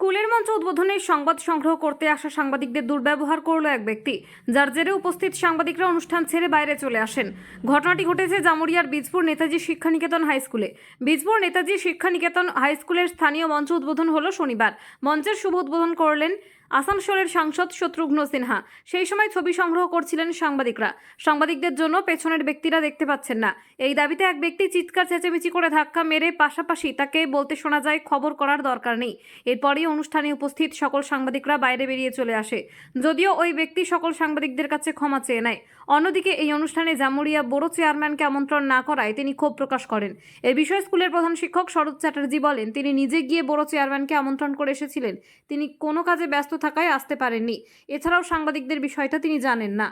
স্কুলের মঞ্চ উদ্বোধনের সংবাদ সংগ্রহ করতে আসা সাংবাদিকদের দুর্ব্যবহার করল এক ব্যক্তি, যার জেরে উপস্থিত সাংবাদিকরা অনুষ্ঠান ছেড়ে বাইরে চলে আসেন। ঘটনাটি ঘটেছে জামুরিয়ার বীজপুর নেতাজি শিক্ষানিকেতন হাই স্কুলে। বীজপুর নেতাজি শিক্ষানিকেতন হাই স্কুলের স্থানীয় মঞ্চ উদ্বোধন হলো শনিবার। মঞ্চের শুভ উদ্বোধন করলেন আসানসোলের সাংসদ শত্রুঘ্ন সিনহা। সেই সময় ছবি সংগ্রহ করছিলেন সাংবাদিকরা। সাংবাদিকদের জন্য পেছনের ব্যক্তিরা দেখতে পাচ্ছেন না। এই দাবিতে এক ব্যক্তি চিৎকার, চেঁচেমেচি করে ধাক্কা মেরে পাশাপাশি তাকে বলতে শোনা যায়, খবর করার দরকার নেই। এরপরই অনুষ্ঠানে উপস্থিত সকল সাংবাদিকরা বাইরে বেরিয়ে চলে আসে। যদিও ওই ব্যক্তি সকল সাংবাদিকদের কাছে ক্ষমা চেয়ে নেয়। অন্যদিকে এই অনুষ্ঠানে জামুরিয়া বড় চেয়ারম্যানকে আমন্ত্রণ না করায় তিনি ক্ষোভ প্রকাশ করেন। এ বিষয়ে স্কুলের প্রধান শিক্ষক শরৎ চ্যাটার্জি বলেন, তিনি নিজে গিয়ে বড় চেয়ারম্যানকে আমন্ত্রণ করে এসেছিলেন। তিনি কোনো কাজে ব্যস্ত থাকায় আসতে পারেননি। এছাড়াও সাংবাদিকদের বিষয়টা তিনি জানেন না।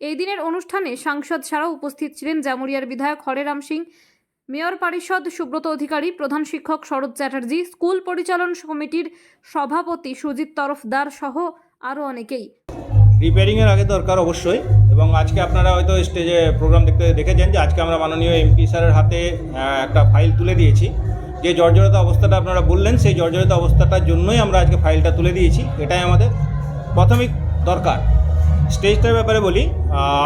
এই দিনের অনুষ্ঠানে সাংসদ ছাড়াও উপস্থিত ছিলেন জামুরিয়ার বিধায়ক হরেরাম সিং, মেয়র পরিষদ সুব্রত অধিকারী, প্রধান শিক্ষক শরৎ চ্যাটার্জি, স্কুল পরিচালন কমিটির সভাপতি সুজিত তরফদার সহ আরও অনেকেই। রিপেয়ারিংয়ের আগে দরকার অবশ্যই এবং আজকে আপনারা হয়তো স্টেজে প্রোগ্রাম দেখতে দেখেছেন যে আজকে আমরা মাননীয় এমপি স্যারের হাতে একটা ফাইল তুলে দিয়েছি। যে জর্জরিত অবস্থাটা আপনারা বললেন, সেই জর্জরিত অবস্থাটার জন্যই আমরা আজকে ফাইলটা তুলে দিয়েছি। এটাই আমাদের প্রাথমিক দরকার। স্টেজটার ব্যাপারে বলি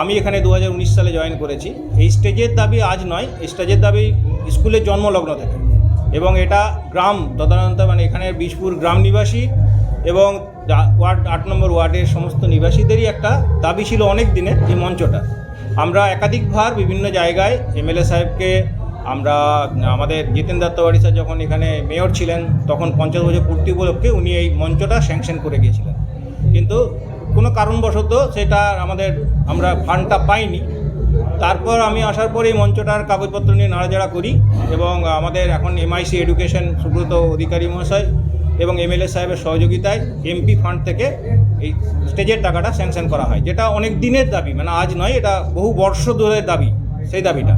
আমি এখানে দু হাজার উনিশ সালে জয়েন করেছি। এই স্টেজের দাবি আজ নয় স্টেজের দাবি স্কুলের জন্মলগ্ন থেকে। এবং এটা গ্রাম, তদারন্ত মানে এখানে বীজপুর গ্রাম নিবাসী এবং ওয়ার্ড, আট নম্বর ওয়ার্ডের সমস্ত নিবাসীদেরই একটা দাবি ছিল অনেক দিনের এই মঞ্চটা। আমরা একাধিকবার বিভিন্ন জায়গায় এমএলএ সাহেবকে, আমরা, আমাদের জিতেন দত্তবাড়ি স্যার যখন এখানে মেয়র ছিলেন, তখন পঞ্চাশ বছর পূর্তি উপলক্ষে উনি এই মঞ্চটা স্যাংশন করে গিয়েছিলেন। কিন্তু কোনো কারণবশত সেটা আমাদের, আমরা ফান্ডটা পাইনি। তারপর আমি আসার পরে এই মঞ্চটার কাগজপত্র নিয়ে নাড়াচাড়া করি এবং আমাদের এখন এমআইসি এডুকেশন সুব্রত অধিকারী মহাশয় এবং এমএলএ সাহেবের সহযোগিতায় এমপি ফান্ড থেকে এই স্টেজের টাকাটা স্যাংশন করা হয় যেটা অনেক দিনের দাবি মানে আজ নয় এটা বহু বর্ষ ধরে দাবি সেই দাবিটা।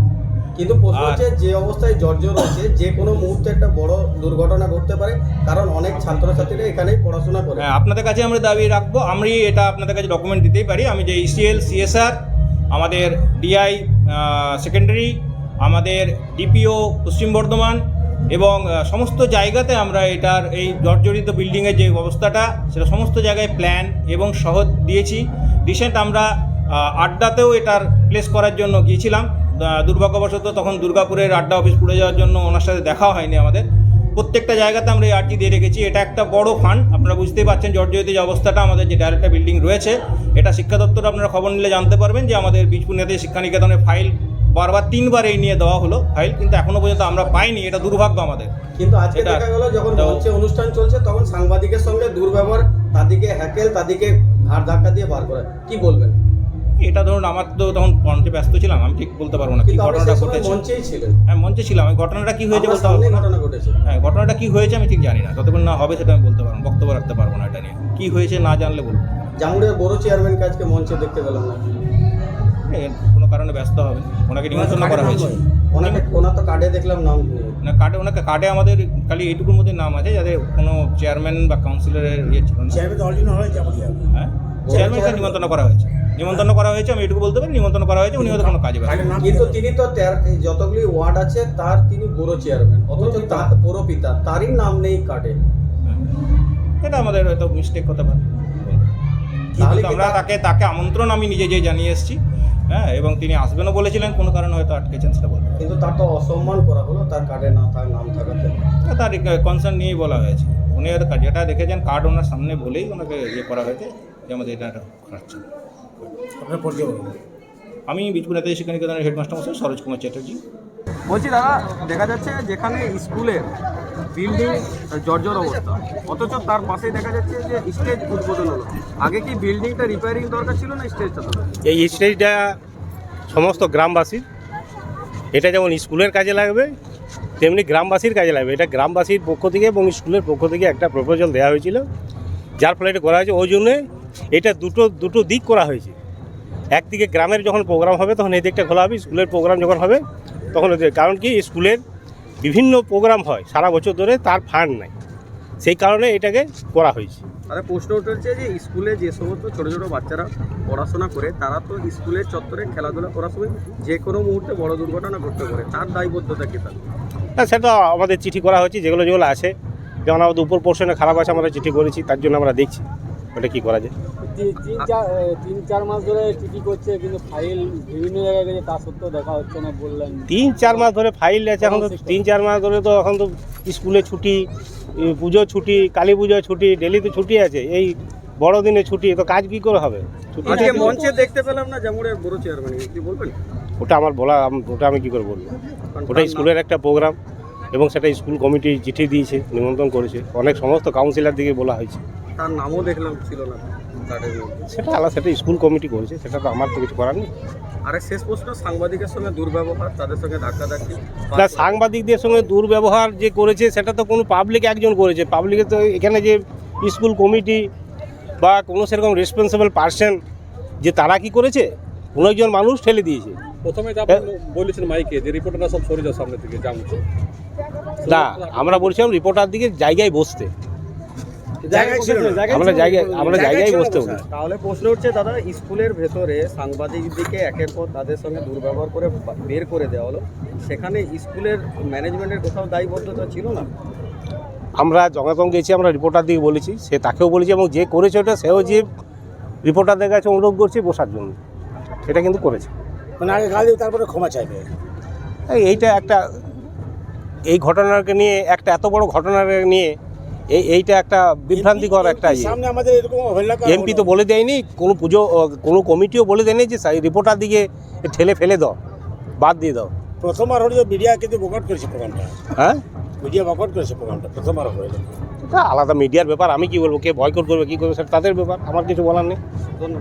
কিন্তু প্রশ্ন হচ্ছে যে অবস্থায় জর্জর রয়েছে যে কোনো মুহূর্তে একটা বড় দুর্ঘটনা ঘটতে পারে কারণ অনেক ছাত্রছাত্রীরা এখানেই পড়াশোনা করে। হ্যাঁ আপনাদের কাছে আমরা দাবি রাখব আমি এটা আপনাদের কাছে ডকুমেন্ট দিতেই পারি। আমি যে ইসিএল সিএসআর আমাদের ডিআই সেকেন্ডারি আমাদের ডিপিও পশ্চিম বর্ধমান এবং সমস্ত জায়গাতে আমরা এটার এই জর্জরিত বিল্ডিংয়ের যে অবস্থাটা, সেটা সমস্ত জায়গায় প্ল্যান এবং সহজ দিয়েছি। রিসেন্ট আমরা আড্ডাতেও এটার প্লেস করার জন্য গিয়েছিলাম। দুর্ভাগ্যবশত তখন দুর্গাপুরের আড্ডা অফিস পুড়ে যাওয়ার জন্য ওনার সাথে দেখা হয়নি আমাদের। প্রত্যেকটা জায়গাতে আমরা এই আর্জি দিয়ে রেখেছি। এটা একটা বড় ফান্ড আপনারা বুঝতেই পারছেন জর্জরিত যে অবস্থাটা, আমাদের যে ডাইরেক্টর বিল্ডিং রয়েছে, এটা শিক্ষা দপ্তর আপনারা খবর নিলে জানতে পারবেন যে আমাদের বীজপুর নেতাজি শিক্ষানিকেতনের ফাইল বারবার তিনবার এই নিয়ে দেওয়া হলো ফাইল কিন্তু এখনও পর্যন্ত আমরা পাইনি এটা দুর্ভাগ্য আমাদের। কিন্তু আজকে দেখা গেল যখন হচ্ছে অনুষ্ঠান চলছে তখন সাংবাদিকের সঙ্গে দুর্ব্যবহার তাদেরকে হ্যাকেল তাদেরকে ঘাড় ধাক্কা দিয়ে বার করে। কি বলবেন? এটা ধরুন আমার তো তখন মঞ্চে ব্যস্ত ছিলাম আমি ঠিক বলতে পারব না কি ঘটনাটা ঘটেছে। মঞ্চেই ছিলেন। হ্যাঁ মঞ্চে ছিলাম ঘটনাটা কি হয়েছে বলতে পারব না। ঘটনা ঘটেছে। হ্যাঁ ঘটনাটা কি হয়েছে আমি ঠিক জানি না যতক্ষণ না হবে সেটা আমি বলতে পারব বক্তব্য রাখতে পারব না এটা নিয়ে। কি হয়েছে না জানলে বলব জামুড়ের বড় চেয়ারম্যানকে আজকে মঞ্চে দেখতে পেলাম না। কারণে ব্যস্ত হবে ওনাকে নিমন্ত্রণ করা হয়েছে। ওনাকে ওনার তো কার্ডে দেখলাম নাম না কার্ডে ওনাকে কার্ডে আমাদের খালি এইটুকুর মধ্যে নাম আছে যাদের কোনো চেয়ারম্যান বা কাউন্সিলরের ইয়ে ছিল না। হ্যাঁ? চেয়ারম্যানকে নিমন্ত্রণ করা হয়েছে। নিমন্ত্রণ করা হয়েছে আমি এটুকু বলতে পারি নিমন্ত্রণ করা হয়েছে উনি হয়তো কোনো কাজে কিন্তু তিনি তো যতগুলি ওয়ার্ড আছে তার তিনি বড় চেয়ারম্যান অথচ তার বড় তারই নাম নেই কার্ডে। হ্যাঁ। এটা আমাদের হয়তো মিস্টেক হতে পারে। আমরা তাকে তাকে আমন্ত্রণ আমি নিজে যেয়ে জানিয়ে এসেছি। হ্যাঁ এবং তিনি আসবেনও বলেছিলেন কোনো কারণে হয়তো আটকেছেন সেটা বলতে কিন্তু তার তো অসম্মান করা হলো তার কার্ডে না তার নাম থাকাতে। তার কনসার্ন নিয়েই বলা হয়েছে। উনি হয়তো যেটা দেখেছেন কার্ড ওনার সামনে বলেই ওনাকে ইয়ে করা হয়েছে যে আমাদের এটা একটা খাচ্ছে আপনার পরিচয় আমি বীজপুর নেতাজি শিক্ষা নিকেতনের হেডমাস্টার মশাই সরোজ কুমার চ্যাটার্জি। বলছি দাদা দেখা যাচ্ছে যেখানে স্কুলের বিল্ডিং, জর্জর অবস্থা। অথচ তার পাশেই দেখা যাচ্ছে যে স্টেজ উদ্বোধন হলো। আগে কি বিল্ডিংটা রিপেয়ারিং দরকার ছিল না স্টেজটা এই স্টেজটা সমস্ত গ্রামবাসীর। এটা যেমন স্কুলের কাজে লাগবে, তেমনি গ্রামবাসীর কাজে লাগবে। এটা গ্রামবাসীর পক্ষ থেকে এবং স্কুলের পক্ষ থেকে একটা প্রপোজাল দেওয়া হয়েছিল। যার ফলে এটা করা হয়েছে। ওই জন্যে এটা দুটো দুটো দিক করা হয়েছে। একদিকে গ্রামের যখন প্রোগ্রাম হবে, তখন এই দিকটা খোলা হবে। স্কুলের প্রোগ্রাম যখন হবে, তখন কারণ কি? স্কুলের বিভিন্ন প্রোগ্রাম হয় সারা বছর ধরে তার ফান্ড নাই। সেই কারণে এটাকে করা হয়েছে। তাহলে প্রশ্ন উঠেছে যে স্কুলে যে সমস্ত ছোটো ছোটো বাচ্চারা পড়াশোনা করে তারা তো স্কুলের চত্বরে খেলাধুলা করার সময় যে কোনো মুহূর্তে বড় দুর্ঘটনা ঘটতে পারে। তার দায়বদ্ধতা কি থাকবে না সেটা আমাদের চিঠি করা হয়েছে যেগুলো যেগুলো আছে। যেমন আমাদের উপর পোর্শনে খারাপ আছে আমরা চিঠি করেছি তার জন্য আমরা দেখছি ওটা কী করা যায়। তিন তিন চার তিন চার মাস ধরে চিঠি করছে কিন্তু ফাইল বিভিন্ন জায়গায় গেছে তা সত্ত্বেও দেখা হচ্ছে না বললেন। তিন চার মাস ধরে ফাইল আছে এখন তো তিন চার মাস ধরে তো এখন তো স্কুলে ছুটি পুজো ছুটি কালী পুজো ছুটি ডেলি তো ছুটি আছে এই বড়দিনে ছুটি তো কাজ কী করে হবে? আজকে মঞ্চে দেখতে পেলাম না জামুরের বড় চেয়ারম্যান কি বলবেন? ওটা আমার বলা ওটা আমি কী করে বলব? ওটা স্কুলের একটা প্রোগ্রাম এবং সেটা স্কুল কমিটি চিঠি দিয়েছে নিমন্ত্রণ করেছে অনেক সমস্ত কাউন্সিলর দিকে বলা হয়েছে। তার নামও দেখলাম ছিল না কার্ডের মধ্যে। সেটা আলাদা সেটা স্কুল কমিটি করেছে সেটা তো আমার তো কিছু করার নেই। আরেক শেষ প্রশ্ন সাংবাদিকের সঙ্গে দুর্ব্যবহার তাদের সঙ্গে ধাক্কাধাক্কি না সাংবাদিকদের সঙ্গে দুর্ব্যবহার যে করেছে সেটা তো কোনো পাবলিক একজন করেছে। পাবলিকে তো এখানে যে স্কুল কমিটি বা কোনো সেরকম রেসপন্সিবল পার্সন যে তারা কি করেছে? কোনো একজন মানুষ ঠেলে দিয়েছে। প্রথমে তো বলেছেন মাইকে যে রিপোর্টাররা সব সরে যাও সামনে থেকে জামছে না আমরা বলছিলাম রিপোর্টার দিকে জায়গায় বসতে। আমরা জায়গায় আমরা জায়গায় বসতে তাহলে প্রশ্ন হচ্ছে দাদা স্কুলের ভেতরে সাংবাদিকদিকে একের পর তাদের সঙ্গে দুর্ব্যবহার করে বের করে দেওয়া হলো। সেখানে স্কুলের ম্যানেজমেন্টের কোথাও দায়বদ্ধতা ছিল না? আমরা গেছি আমরা রিপোর্টার দিকে বলেছি। সে তাকেও বলেছি এবং যে করেছে ওটা সেও যে রিপোর্টারদের কাছে অনুরোধ করছে বসার জন্য। সেটা কিন্তু করেছে। মানে আগে গাল দিয়ে তারপরে ক্ষমা চাইবে। এই এইটা একটা এই ঘটনাকে নিয়ে একটা এত বড় ঘটনাকে নিয়ে এই এইটা একটা বিভ্রান্তিকর একটা ইয়ে। সামনে আমাদের এরকম অবহেলা এমপি তো বলে দেয়নি কোনো পুজো কোনো কমিটিও বলে দেয়নি যে রিপোর্টার দিকে ঠেলে ফেলে দাও বাদ দিয়ে দাও। প্রথমবার হলো যে মিডিয়া কিন্তু বকট করেছে প্রোগ্রামটা হ্যাঁ? মিডিয়া বকট করেছে প্রোগ্রামটা প্রথমবার হলো। এটা আলাদা মিডিয়ার ব্যাপার আমি কি বলব কে বয়কট করবে কি করবে সেটা তাদের ব্যাপার আমার কিছু বলার নেই। ধন্যবাদ